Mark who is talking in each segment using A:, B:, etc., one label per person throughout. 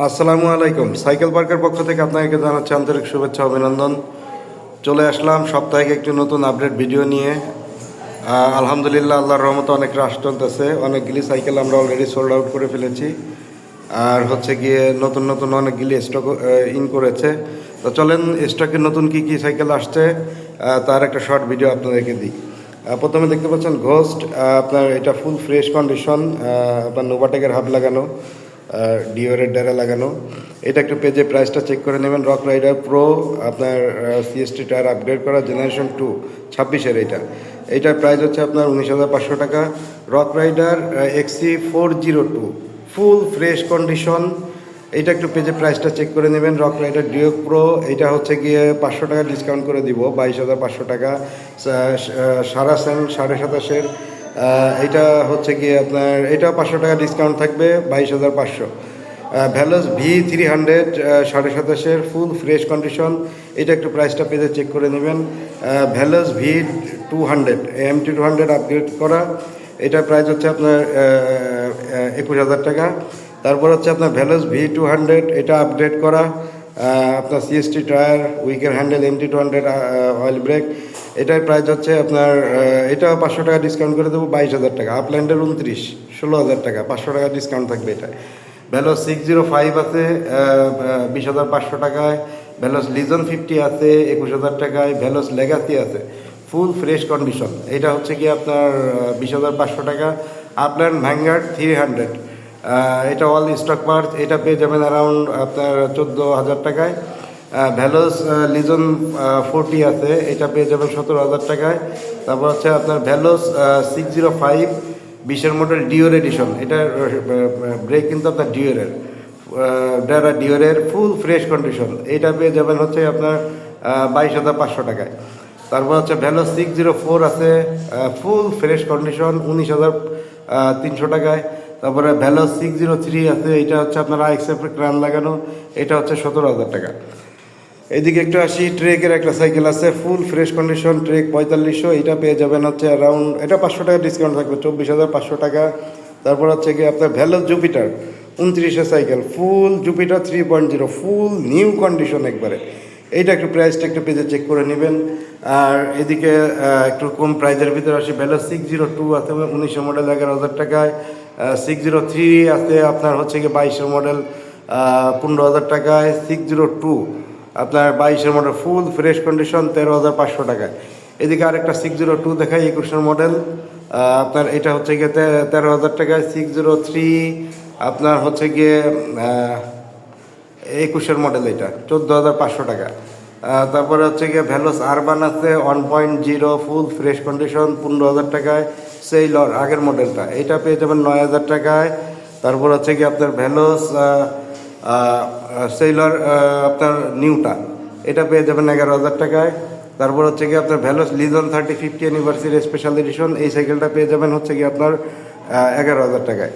A: আসসালামু আলাইকুম। সাইকেল পার্কের পক্ষ থেকে আপনাকে জানাচ্ছি আন্তরিক শুভেচ্ছা, অভিনন্দন। চলে আসলাম সাপ্তাহিক একটি নতুন আপডেট ভিডিও নিয়ে। আলহামদুলিল্লাহ, আল্লাহর রহমতে অনেক রাশ চলতেছে। অনেকগুলি সাইকেল আমরা অলরেডি সোল্ড আউট করে ফেলেছি। আর হচ্ছে গিয়ে নতুন নতুন অনেকগুলি স্টক ইন করেছে। তো চলেন স্টকে নতুন কি কি সাইকেল আসছে তার একটা শর্ট ভিডিও আপনাদেরকে দিই। প্রথমে দেখতে পাচ্ছেন ঘোস্ট আপনার এটা ফুল ফ্রেশ কন্ডিশন আপনার নোভাটেকের হাব লাগানো। ডিওরের ডেরা লাগানো। এটা একটু পেজে প্রাইসটা চেক করে নেবেন। রক রাইডার প্রো আপনার সিএসটি টায়ার আপগ্রেড করা জেনারেশন টু ছাব্বিশের এইটা এইটার প্রাইস হচ্ছে আপনার উনিশ হাজার পাঁচশো টাকা। Rock Rider XC four zero two full fresh condition এইটা একটু পেজে প্রাইসটা চেক করে নেবেন। রক রাইডার ডিও প্রো এটা হচ্ছে গিয়ে পাঁচশো টাকা ডিসকাউন্ট করে দিব, বাইশ হাজার পাঁচশো টাকা। সারা সেন সাড়ে সাতাশের। এটা হচ্ছে গিয়ে আপনার, এটা পাঁচশো টাকা ডিসকাউন্ট থাকবে, বাইশ হাজার পাঁচশো। ভ্যালোস ভি থ্রি হান্ড্রেড সাড়ে সাতাশের ফুল ফ্রেশ কন্ডিশন এটা একটু প্রাইসটা পেজে চেক করে নেবেন। Veloce V two hundred M T two hundred upgrade করা। এটার প্রাইস হচ্ছে আপনার একুশ হাজার টাকা। তারপর হচ্ছে আপনার ভ্যালোস ভি টু হান্ড্রেড এটা আপগ্রেড করা। আপনার CST tyre উইকের handle M T hundred oil brake এটার প্রাইস হচ্ছে আপনার এটা পাঁচশো টাকা ডিসকাউন্ট করে দেবো, বাইশ হাজার টাকা। আপল্যান্ডের উনত্রিশ, ষোলো হাজার টাকা, পাঁচশো টাকা ডিসকাউন্ট থাকবে এটা। ভ্যালোস সিক্স জিরো ফাইভ আছে বিশ হাজার পাঁচশো টাকায়। ভ্যালোস লিজন ফিফটি আছে, একুশ হাজার টাকায়। ভ্যালোস লেগাসি আছে ফুল ফ্রেশ কন্ডিশন এটা হচ্ছে কি আপনার বিশ হাজার পাঁচশো টাকা। আপল্যান্ড ভ্যাঙ্গার্ড থ্রি হান্ড্রেড এটা অল স্টক পার্ট এটা পেয়ে যাবেন অ্যারাউন্ড আপনার চোদ্দ হাজার টাকায়। ভ্যালোস লিজন ফোরটি আছে, এটা পেয়ে যাবেন সতেরো হাজার টাকায়। তারপর হচ্ছে আপনার ভ্যালোস সিক্স জিরো ফাইভ বিশের মডেল ডিওর এডিশন এটার ব্রেক কিন্তু আপনার ডিওরের ডেরা ডিওরের ফুল ফ্রেশ কন্ডিশন এটা পেয়ে যাবেন হচ্ছে আপনার বাইশ হাজার পাঁচশো টাকায়। তারপর হচ্ছে ভ্যালো সিক্স জিরো ফোর আছে ফুল ফ্রেশ কন্ডিশন উনিশ হাজার তিনশো টাকায়। তারপরে ভ্যালো সিক্স জিরো থ্রি আছে এটা হচ্ছে আপনার আইএক্সএফ ক্রান লাগানো, এটা হচ্ছে সতেরো হাজার টাকা। এদিকে একটু আসি ট্রেকের একটা সাইকেল আছে ফুল ফ্রেশ কন্ডিশন ট্রেক পঁয়তাল্লিশশো এটা পেয়ে যাবেন হচ্ছে অ্যারাউন্ড এটা পাঁচশো টাকা ডিসকাউন্ট থাকবে, চব্বিশ হাজার পাঁচশো টাকা। তারপর হচ্ছে কি আপনার ভ্যালো জুপিটার উনত্রিশে cycle full Jupiter three point zero full new condition একবারে। এইটা একটু প্রাইসটা একটু পেজে চেক করে নেবেন। আর এদিকে একটু কম প্রাইজের ভিতরে আসি ভ্যালো সিক্স জিরো টু আছে, উনিশশো মডেল এগারো হাজার টাকায়। সিক্স জিরো থ্রি আছে, আপনার হচ্ছে কি বাইশের মডেল পনেরো হাজার টাকায় সিক্স জিরো টু আপনার বাইশের মডেল ফুল ফ্রেশ কন্ডিশন তেরো হাজার পাঁচশো টাকায়। এদিকে আরেকটা সিক্স জিরো টু দেখায় একুশের মডেল আপনার এটা হচ্ছে গিয়ে তেরো হাজার টাকায় সিক্স জিরো থ্রি আপনার হচ্ছে গিয়ে একুশের মডেল এটা, চোদ্দ হাজার পাঁচশো টাকা। তারপরে হচ্ছে গিয়ে ভ্যালোস আরবান আছে one point zero full fresh condition পনেরো হাজার টাকায় সেইলর আগের মডেলটা। এটা পেয়ে যাবেন নয় হাজার টাকায়। তারপর হচ্ছে কি আপনার ভ্যালোস সেইলর আপনার নিউটা। এটা পেয়ে যাবেন এগারো হাজার টাকায়। তারপর হচ্ছে কি আপনার Veloce Legion thirty fifty anniversary special edition এই সাইকেলটা পেয়ে যাবেন হচ্ছে কি আপনার এগারো হাজার টাকায়।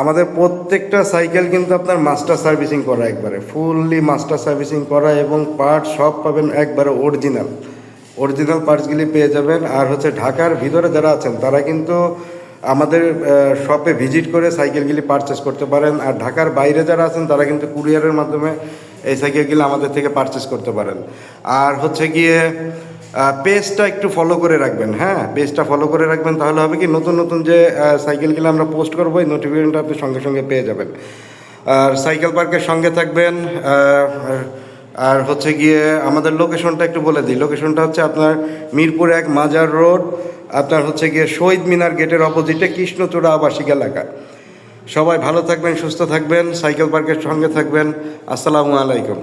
A: আমাদের প্রত্যেকটা সাইকেল কিন্তু আপনার মাস্টার সার্ভিসিং করা একবারে। ফুললি মাস্টার সার্ভিসিং করা এবং পার্ট সব পাবেন একবারে অরিজিনাল অরিজিনাল পার্টসগুলি পেয়ে যাবেন। আর হচ্ছে ঢাকার ভিতরে যারা আছেন, তারা কিন্তু আমাদের শপে ভিজিট করে সাইকেলগুলি পারচেস করতে পারেন। আর ঢাকার বাইরে যারা আছেন, তারা কিন্তু কুরিয়ারের মাধ্যমে এই সাইকেলগুলি আমাদের থেকে পারচেস করতে পারেন। আর হচ্ছে গিয়ে পেজটা একটু ফলো করে রাখবেন হ্যাঁ? পেজটা ফলো করে রাখবেন, তাহলে হবে কি নতুন নতুন যে সাইকেলগুলো আমরা পোস্ট করব, এই নোটিফিকেশনটা আপনি সঙ্গে সঙ্গে পেয়ে যাবেন। আর সাইকেল পার্কের সঙ্গে থাকবেন আর হচ্ছে গিয়ে আমাদের লোকেশনটা একটু বলে দিই। লোকেশনটা হচ্ছে আপনার মিরপুর এক মাজার রোড, আপনার হচ্ছে গিয়ে শহীদ মিনার গেটের অপোজিটে কৃষ্ণচূড়া আবাসিক এলাকা। সবাই ভালো থাকবেন, সুস্থ থাকবেন, সাইকেল পার্কের সঙ্গে থাকবেন। আসসালামু আলাইকুম।